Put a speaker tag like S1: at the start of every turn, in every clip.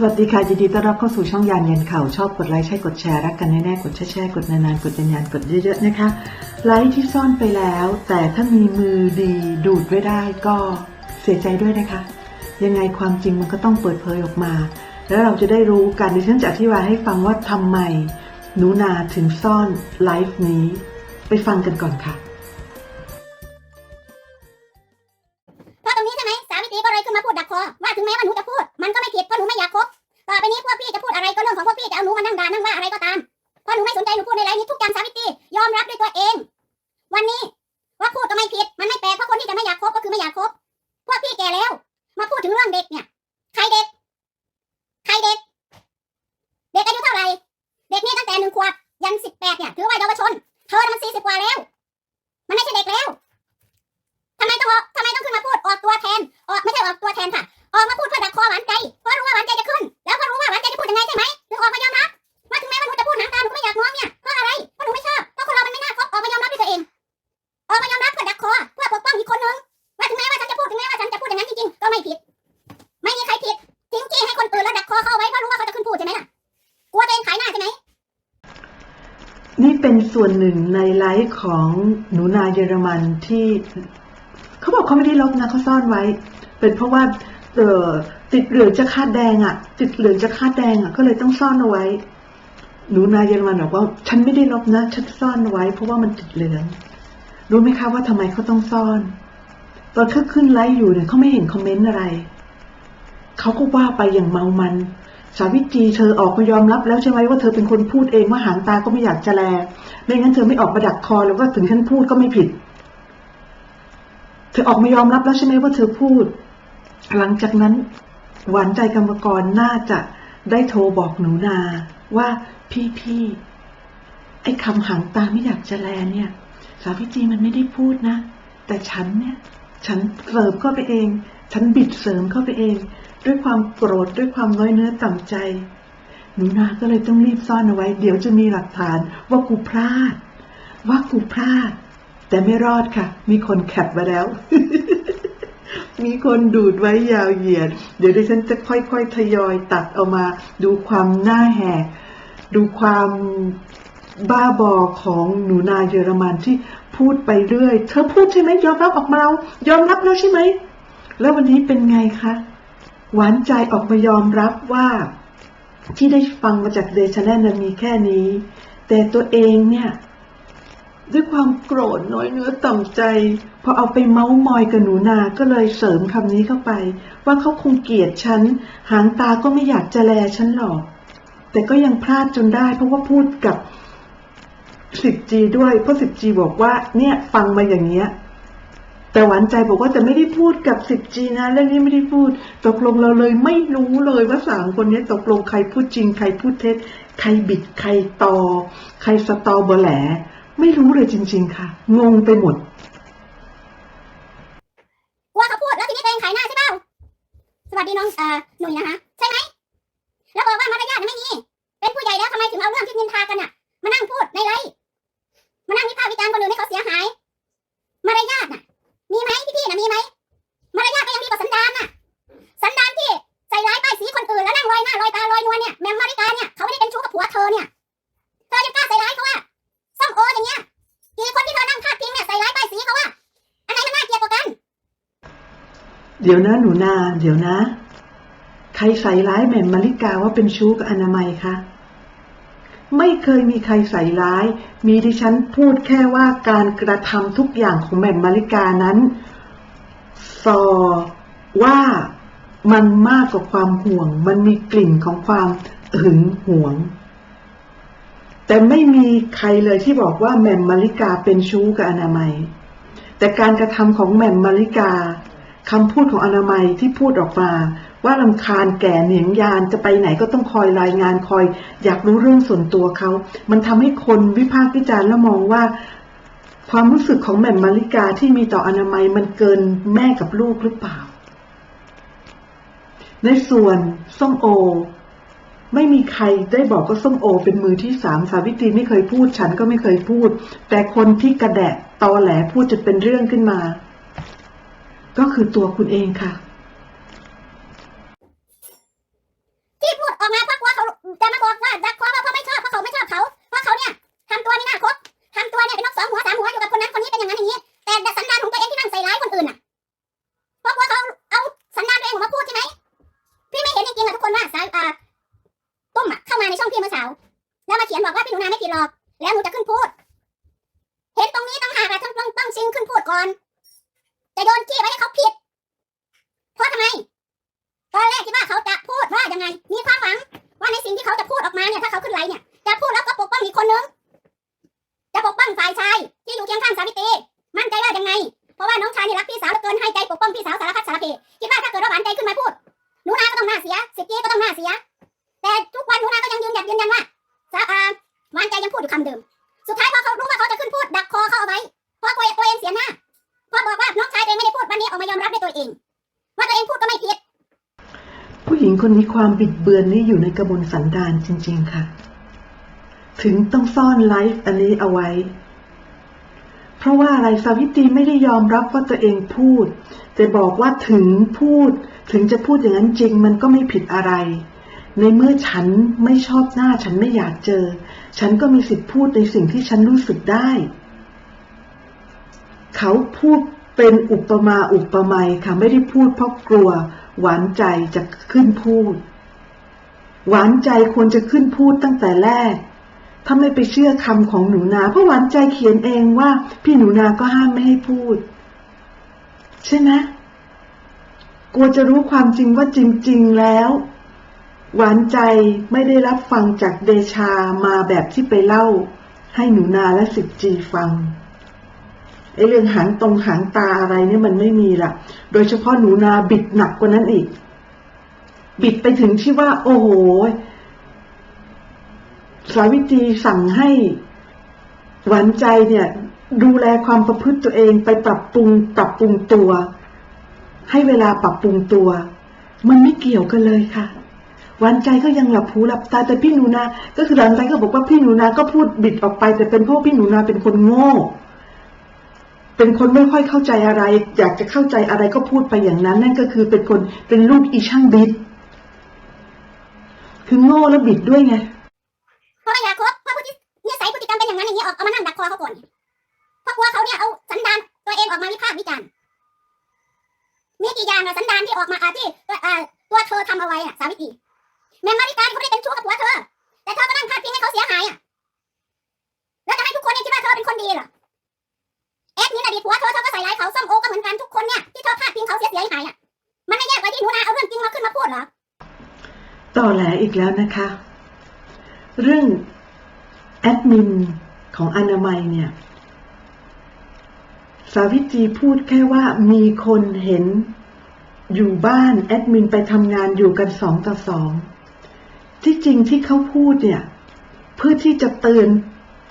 S1: สวัสดีค่ะ ยินดีต้อนรับเข้าสู่ช่องยานเย็นข่าว ชอบกดไลค์ใช่กดแชร์ รักกันแน่ๆ กดแชร์ๆกดนานๆ กดยันๆกดเยอะๆนะคะ ไลค์ที่ซ่อนไปแล้ว แต่ถ้ามีมือดีดูดไว้ได้ก็เสียใจด้วยนะคะ ยังไงความจริงมันก็ต้องเปิดเผยออกมา แล้วเราจะได้รู้กันดิฉันจะอธิบายให้ฟังว่าทำไมหนูนาถึงซ่อนไลฟ์นี้ ไปฟังกันก่อนค่ะ
S2: งขวบยันสิบแปดเนี่ยถือว่าเยาวชน เธอมันสี่สิบกว่าแล้ว มันไม่ใช่เด็กแล้วทำไมต้องออกทำไมต้องขึ้นมาพูดออกตัวแทนออกไม่ใช่ออกตัวแทนค่ะ ออกมาพูดเพื่อดักคอหวานใจเพราะรู้ว่าหวานใจจะขึ้น แล้วก็รู้ว่าหวานใจจะพูดยังไงใช่ไหมถึงออกมายอมรับว่าถึงแม้ว่าหนูจะพูดหนังตาหนูก็ไม่อยากง้อเนี่ยเพราะอะไรเพราะหนูไม่ชอบเพราะคนเรามันไม่น่าคบออกมายอมรับด้วยตัวเอง ออกมายอมรับเพื่อดักคอเพื่อปกป้องอีกคนนึงว่าถึงแม้ว่าฉันจะพูดถึงแม้ว่าฉันจะพูดอย่างนั้นจริงๆก็ไม่ผิด เป็
S1: นส่วนหนึ่งในไลฟ์ของหนูนาเยอรมันที่เขาบอกเขาไม่ได้ลบนะเขาซ่อนไว้ เป็นเพราะว่าเออติดเหลืองจะคาดแดงอะ่ะ ติดเหลืองจะคาดแดงอะ่ะ ก็เลยต้องซ่อนเอาไว้ หนูนาเยอรมันบอกว่า ฉันไม่ได้ลบนะฉันซ่อนไว้ เพราะว่ามันติดเหลืองรู้ไหมคะว่าทำไมเขาต้องซ่อน ตอนเขาขึ้นไลฟ์อยู่เนี่ยเขาไม่เห็นคอมเมนต์อะไรเขาก็ว่าไปอย่างเมามัน สาวิตรีเธอออกมายอมรับแล้วใช่ไหมว่าเธอเป็นคนพูดเองว่าหางตาก็ไม่อยากจะแล ไม่งั้นเธอไม่ออกมาดักคอแล้วว่าถึงฉันพูดก็ไม่ผิด เธอออกมายอมรับแล้วใช่ไหมว่าเธอพูด หลังจากนั้น หวานใจกรรมกรน่าจะได้โทรบอกหนูนาว่าพี่พี่ไอ้คำหางตาไม่อยากจะแลเนี่ย สาวิตรีมันไม่ได้พูดนะ แต่ฉันเนี่ย ฉันเสริมเข้าไปเอง ฉันบิดเสริมเข้าไปเอง ด้วยความโกรธด้วยความน้อยเนื้อต่ำใจ หนูนาก็เลยต้องรีบซ่อนเอาไว้ เดี๋ยวจะมีหลักฐานว่ากูพลาด ว่ากูพลาด แต่ไม่รอดค่ะ มีคนแคปมาแล้ว มีคนดูดไว้ยาวเหยียด เดี๋ยวดิฉันจะค่อยๆทยอยตัดเอามา ดูความหน้าแหก ดูความบ้าบอของหนูนาเยอรมันที่พูดไปเรื่อย เธอพูดใช่ไหมยอมรับออกมาแล้วยอมรับแล้วใช่ไหม แล้ววันนี้เป็นไงคะ หวานใจออกมายอมรับว่า ที่ได้ฟังมาจากเดชแนลนั้นมีแค่นี้ แต่ตัวเองเนี่ยด้วยความโกรธน้อยเนื้อต่ำใจ พอเอาไปเมาส์มอยกับหนูนา ก็เลยเสริมคำนี้เข้าไป ว่าเขาคงเกลียดฉัน หางตาก็ไม่อยากจะแลฉันหรอก แต่ก็ยังพลาดจนได้ เพราะว่าพูดกับ 10G ด้วย เพราะ 10G บอกว่า เนี่ย ฟังมาอย่างเงี้ย แต่หวานใจบอกว่าแต่ไม่ได้พูดกับ 10G นะเรื่องนี้ไม่ได้พูด ตกลงเราเลยไม่รู้เลยว่าสามคนนี้ตกลงใครพูดจริง ใครพูดเท็จ ใครบิดใครตอ ใครสตอเบอร์แหลไม่รู้เลยจริง ๆ ค่ะ งงไปหมด
S2: กลัวเขาพูดแล้วทีนี้ตัวเองขายหน้าใช่เปล่าสวัสดีน้องเอ่อหนุ่ยนะคะใช่ไหมแล้วบอกว่ามารยาทนะไม่มีเป็นผู้ใหญ่แล้วทำไมถึงเอาเรื่องที่นินทากันน่ะมานั่งพูดในไลฟ์มานั่งวิพากษ์วิจารณ์คนอื่นให้เขาเสียหาย
S1: ดี๋ยวนะหนูนา เดี๋ยวนะ ใครใส่ร้ายแหม่มมาริกาว่าเป็นชู้กับอนามัยคะไม่เคยมีใครใส่ร้าย มีดิฉันพูดแค่ว่าการกระทำทุกอย่างของแหม่มมาริกานั้นสอว่ามันมากกว่าความห่วง มันมีกลิ่นของความหึงหวง แต่ไม่มีใครเลยที่บอกว่าแหม่มมาริกาเป็นชู้กับอนามัย แต่การกระทำของแหม่มมาริกา คำพูดของอนามัยที่พูดออกมา ว่าลำคาญแก่เหนียงยานจะไปไหนก็ต้องคอยรายงานคอย อยากรู้เรื่องส่วนตัวเขา มันทำให้คนวิพากษ์วิจารณ์แล้วมองว่า ความรู้สึกของแม่มาริกาที่มีต่ออนามัยมันเกินแม่กับลูกหรือเปล่า ในส่วนส้มโอ ไม่มีใครได้บอกว่าส้มโอ เป็นมือที่สามสาวิตรีไม่เคยพูดฉันก็ไม่เคยพูด แต่คนที่กระแดะตอแหลพูดจะเป็นเรื่องขึ้นมา ก็คือตัวคุณเองค่ะ
S2: ที่พูดออกมาเพราะว่าเขาจะมาบอกว่าจะกลัว้าเพราะไม่ชอบเพราะเขาไม่ชอบเขาเพราะเขาเนี่ยทำตัวไม่น่าคบทำตัวเนี่ยเป็นนกสองหัวสามหัวอยู่กับคนนั้นคนนี้เป็นอย่างนั้นอย่างนี้ แต่สันดานของตัวเองที่นั่งใส่ร้ายคนอื่นอะเพราะว่าเขาเอาสันดานตัวเองออกมาพูดใช่ไหมพี่ไม่เห็นจริงๆอะทุกคนว่าสายอ่าต้มอะเข้ามาในช่องพี่เมื่อเช้าแล้วมาเขียนบอกว่าพี่หนูนาไม่ผิดหรอก แล้วหนูจะขึ้นพูด เห็นตรงนี้ต้องหากอะต้องต้องต้องชิงขึ้นพูดก่อน จะโยนขี้ไว้ให้เขาผิด เพราะทำไม ตอนแรกคิดว่าเขาจะพูดว่ายังไง มีความหวัง ว่าในสิ่งที่เขาจะพูดออกมาเนี่ย ถ้าเขาขึ้นไลน์เนี่ย จะพูดแล้วก็ปกป้องอีกคนนึง จะปกป้อง
S1: ฝ่ายชายที่ ความบิดเบือนนี่อยู่ในกระบวนสันดานจริง ๆ ค่ะ ถึงต้องซ่อนไลฟ์อันนี้เอาไว้ เพราะว่าอะไรสาวิตรีไม่ได้ยอมรับว่าตัวเองพูด แต่บอกว่าถึงพูด ถึงจะพูดอย่างนั้นจริง มันก็ไม่ผิดอะไร ในเมื่อฉันไม่ชอบหน้าฉันไม่อยากเจอ ฉันก็มีสิทธิ์พูดในสิ่งที่ฉันรู้สึกได้ เขาพูด เป็นอุปมาอุปไมยค่ะ ไม่ได้พูดเพราะกลัว หวานใจจะขึ้นพูด หวานใจควรจะขึ้นพูดตั้งแต่แรก ถ้าไม่ไปเชื่อคำของหนูนา เพราะหวานใจเขียนเองว่า พี่หนูนาก็ห้ามไม่ให้พูด ใช่ไหมกลัวจะรู้ความจริงว่าจริง ๆ แล้ว หวานใจไม่ได้รับฟังจากเดชามาแบบที่ไปเล่า ให้หนูนาและสิบจีฟัง ไอ้เรื่องหางตรงหางตาอะไรเนี่ยมันไม่มีละโดยเฉพาะหนูนาบิดหนักกว่านั้นอีก บิดไปถึงที่ว่า โอ้โห สาวิตรีสั่งให้หวานใจเนี่ย ดูแลความประพฤติตัวเองไปปรับปรุง ปรับปรุงตัว ให้เวลาปรับปรุงตัว มันไม่เกี่ยวกันเลยค่ะหวานใจก็ยังหลับหูหลับตาแต่พี่หนูนา ก็คือหลานใจก็บอกว่าพี่หนูนา ก็พูดบิดออกไป แต่เป็นเพราะพี่หนูนาเป็นคนโง่ เป็นคนไม่ค่อยเข้าใจอะไร อยากจะเข้าใจอะไรก็พูดไปอย่างนั้น นั่นก็คือเป็นคนเป็นลูกอีช่างบิด คือโง่แล้วบิดด้วยไง
S2: เพราะอยากคบเพราะพฤตินิสัยพฤติกรรมเป็นอย่างนั้นอย่างนี้ออกเอามานั่งดักคอเขาก่อนเพราะกลัวเขาเนี่ยเอาสันดานตัวเองออกมาวิพากษ์วิจารณ์มีกี่อย่างอะสันดานที่ออกมาอาที่ตัวอ่าตัวเธอทำเอาไว้อะสาวิตรีแม่มาริกาที่เขาไม่ได้เป็นชู้กับผัวเธอ แต่เธอก็นั่งพาดพิงให้เขาเสียหายอะแล้วจะให้ทุกคนนี่คิดว่าเธอเป็นคนดีเหรอ แอดมินอดีตผัวเธอเธอก็ใส่ร้ายเขาส้มโอก็เหมือนกันทุกคนเนี่ยที่เธอพาดพิงเขาเสียเฉยหายอะมันไม่แยกไปที่หนูนาเอาเรื่องจริงมาขึ้นมาพูดเหรอ
S1: ต่อแหลอีกแล้วนะคะ เรื่องแอดมินของอนามัยเนี่ย สาวิตรีพูดแค่ว่ามีคนเห็นอยู่บ้านแอดมินไปทำงานอยู่กันสองต่อสองที่จริงที่เขาพูดเนี่ย เพื่อที่จะเตือน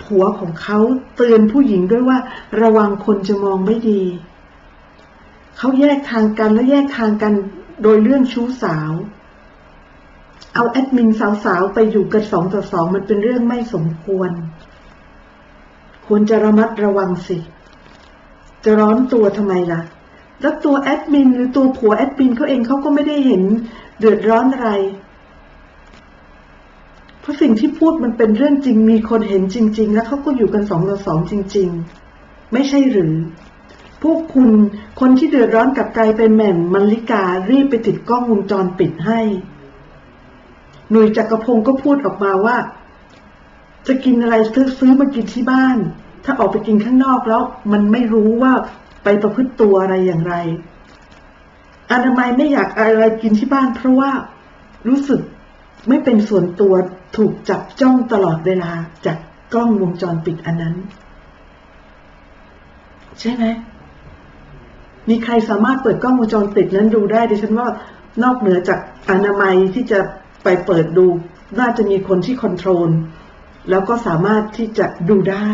S1: ผัวของเขาเตือนผู้หญิงด้วยว่า ระวังคนจะมองไม่ดี เขาแยกทางกันและแยกทางกันโดยเรื่องชู้สาว เอาแอดมินสาวๆ ไปอยู่กันสองต่อสองมันเป็นเรื่องไม่สมควร ควรจะระมัดระวังสิ จะร้อนตัวทำไมล่ะ แล้วตัวแอดมินหรือตัวผัวแอดมินเขาเองเขาก็ไม่ได้เห็นเดือดร้อนอะไร ราะสิ่งที่พูดมันเป็นเรื่องจริง มีคนเห็นจริง ๆ แล้วเขาก็อยู่กันสองต่อสองจริง ๆ ไม่ใช่หรือ พวกคุณคนที่เดือดร้อนกับกลายเป็นแม่มมันลิการีบไปติดกล้องวงจรปิดให้ หนุ่ยจักรพงศ์ก็พูดออกมาว่า จะกินอะไรซื้อซื้อมากินที่บ้าน ถ้าออกไปกินข้างนอกแล้ว มันไม่รู้ว่าไปประพฤติตัวอะไรอย่างไรอนามัยไม่อยากอะไรกินที่บ้านเพราะว่า รู้สึก ไม่เป็นส่วนตัวถูกจับจ้องตลอดเวลาจากกล้องวงจรปิดอันนั้น ใช่ไหมมีใครสามารถเปิดกล้องวงจรปิดนั้นดูได้ดิฉันว่านอกเหนือจากอนามัยที่จะไปเปิดดู น่าจะมีคนที่คอนโทรลแล้วก็สามารถที่จะดูได้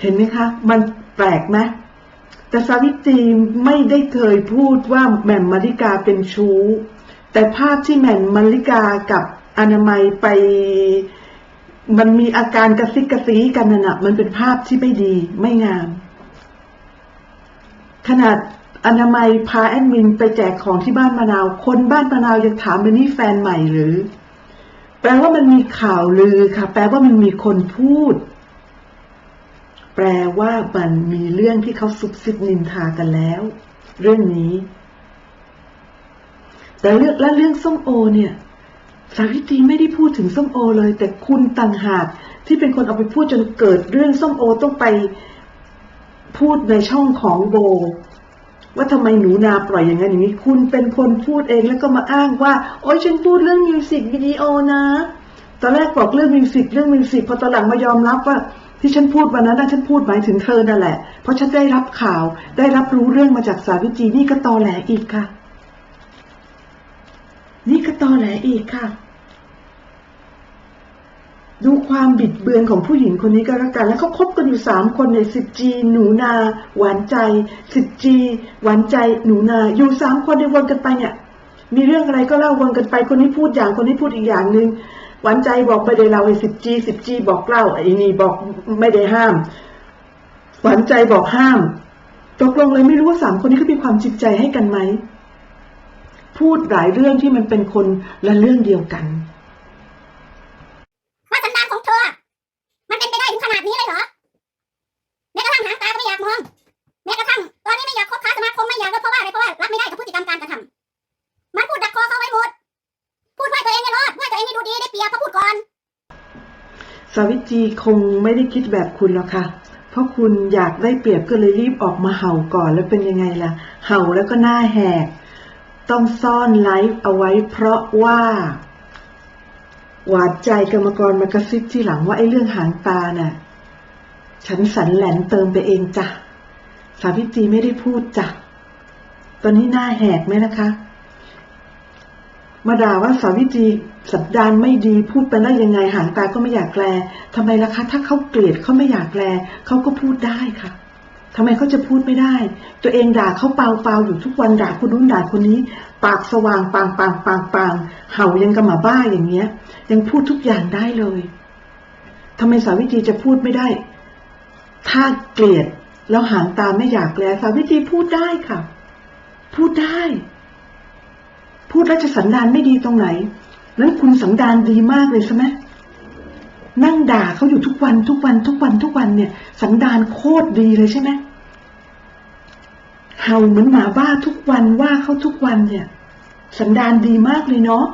S1: เห็นไหมคะ มันแปลกไหม แต่สาวิตรีไม่ได้เคยพูดว่าแหม่มมาริกาเป็นชู้ แต่ภาพที่แหม่มมาริกากับอนามัยไป มันมีอาการกระซิกกระซีกันน่ะนะมันเป็นภาพที่ไม่ดีไม่งาม ขนาดอนามัยพาแอดมินไปแจกของที่บ้านมะนาว คนบ้านมะนาวยังถามเลยนี่แฟนใหม่หรือ แปลว่ามันมีข่าวลือค่ะ แปลว่ามันมีคนพูด แปลว่ามันมีเรื่องที่เขาซุบซิบนินทากันแล้ว เรื่องนี้ แต่เรื่องและเรื่องส้มโอเนี่ย สาวิตรีไม่ได้พูดถึงส้มโอเลย แต่คุณต่างหากที่เป็นคนเอาไปพูดจนเกิดเรื่องส้มโอต้องไปพูดในช่องของโบ ว่าทำไมหนูนาปล่อยอย่างนั้นอย่างนี้ คุณเป็นคนพูดเองแล้วก็มาอ้างว่า โอ๊ยฉันพูดเรื่องมิวสิกวิดีโอนะ ตอนแรกบอกเรื่องมิวสิกเรื่องมิวสิกพอตอนหลังมายอมรับว่า ที่ฉันพูดวันนั้นน่ะฉันพูดหมายถึงเธอนั่นแหละ เพราะฉันได้รับข่าว ได้รับรู้เรื่องมาจากสาวิตรีนี่ก็ตอแหลอีกค่ะ นี่ก็ตอแหลอีกค่ะ ดูความบิดเบือนของผู้หญิงคนนี้ก็แล้วกัน แล้วเขาคบกันอยู่สามคนในสิบจีหนูนา หวานใจสิบจีหวานใจหนูนา อยู่สามคนในวนกันไปเนี่ย มีเรื่องอะไรก็เล่าวนกันไป คนนี้พูดอย่างคนนี้พูดอีกอย่างหนึ่ง หวานใจบอกไม่ได้เล่าไอ้สิบจีสิบจีบอกเล่าไอ้นี่บอกไม่ได้ห้าม หวานใจบอกห้ามตกลงเลยไม่รู้ว่าสามคนนี้เขามีความจริงใจให้กันไหม พูดหลายเรื่องที่มันเป็นคนละเรื่องเดียวกัน
S2: ว่าสันดานของเธอ มันเป็นไปได้ถึงขนาดนี้เลยเหรอแม้กระทั่งหางตาก็ไม่อยากมองแม้กระทั่งตอนนี้ไม่อยากคบค้าสมาคมไม่อยากแล้วเพราะว่าอะไรเพราะว่ารับไม่ได้กับพฤติกรรมการกระทำมันพูดดักคอเขาไว้หมด พูดว่าตัวเองไม่รอดว่าตัวเองไม่ดูดีได้เปรียบเพราะพูดก่อน
S1: สาวิตรีคงไม่ได้คิดแบบคุณหรอกค่ะ เพราะคุณอยากได้เปรียบก็เลยรีบออกมาเห่าก่อนแล้วเป็นยังไงล่ะ เห่าแล้วก็หน้าแหก ต้องซ่อนไลฟ์เอาไว้เพราะว่า หวาดใจกรรมกรมากระซิบที่หลังว่าไอ้เรื่องหางตาน่ะ ฉันสันแหลนเติมไปเองจ้ะ สาวิตรีไม่ได้พูดจ้ะ ตอนนี้หน้าแหกไหมนะคะ มาด่าว่าสาวิตรีสัปดานไม่ดีพูดไปได้ยังไงหางตาก็ไม่อยากแลทำไมล่ะคะ ถ้าเขาเกลียดเขาไม่อยากแลเขาก็พูดได้ค่ะทำไมเขาจะพูดไม่ได้ ตัวเองด่าเขาเปล่าเปล่าอยู่ทุกวันด่าคนนู้นด่าคนนี้ ปากสว่างปางปางปางปางเห่ายังกับหมาบ้าอย่างเงี้ย ยังพูดทุกอย่างได้เลยทำไมสาวิตรีจะพูดไม่ได้ ถ้าเกลียดแล้วหางตาไม่อยากแลสาวิตรีพูดได้ค่ะ พูดได้ พูดแล้วจะสันดานไม่ดีตรงไหน นั้นคุณสันดานดีมากเลยใช่ไหมนั่งด่าเขาอยู่ทุกวันทุกวันทุกวันทุกวันเนี่ย สันดานโคตรดีเลยใช่ไหมเห่าเหมือนหมาบ้าทุกวันว่าเขาทุกวันเนี่ย สันดานดีมากเลยเนาะ